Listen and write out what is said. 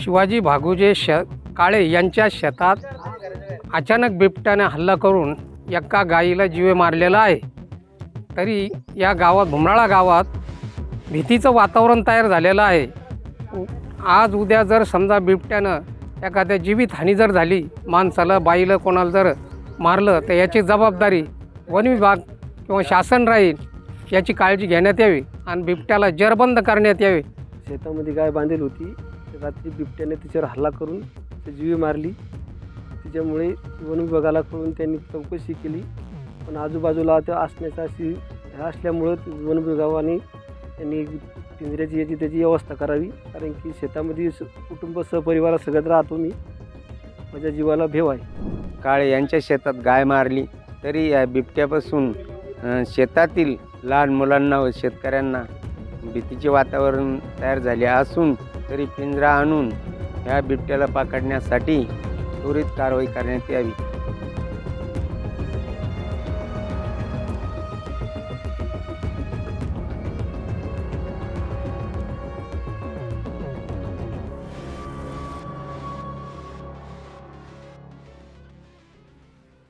शिवाजी भागुजे श काळे यांच्या शेतात अचानक बिबट्याने हल्ला करून एका गाईला जीवे मारलेला आहे. तरी या गावात भुमराळा गावात भीतीचं वातावरण तयार झालेलं आहे. आज उद्या जर समजा बिबट्यानं एखाद्या जीवितहानी जर झाली माणसाला बाईला कोणाला जर मारलं तर याची जबाबदारी वन विभाग किंवा शासन राहील याची काळजी घेण्यात यावी आणि बिबट्याला जरबंद करण्यात यावे. शेतामध्ये गाय बांधील होती. रात्री बिबट्याने तिच्यावर हल्ला करून जीवी मारली. तिच्यामुळे वन विभागाला कळून त्यांनी चौकशी केली. पण आजूबाजूला त्या असण्याचा अशी ह्या असल्यामुळं वनविभागाने वन विभागाने त्यांनी पिंजऱ्याची याची त्याची व्यवस्था करावी. कारण की शेतामध्ये स- कुटुंब सहपरिवार सगळ्यात राहतो मी. माझ्या जीवाला भेव आहे. काळे यांच्या शेतात गाय मारली तरी या बिबट्यापासून शेतातील लहान मुलांना व शेतकऱ्यांना भीतीचे वातावरण तयार झाले असून तरी पिंजरा आणून ह्या बिबट्याला पकडण्यासाठी त्वरित कारवाई करण्यात यावी.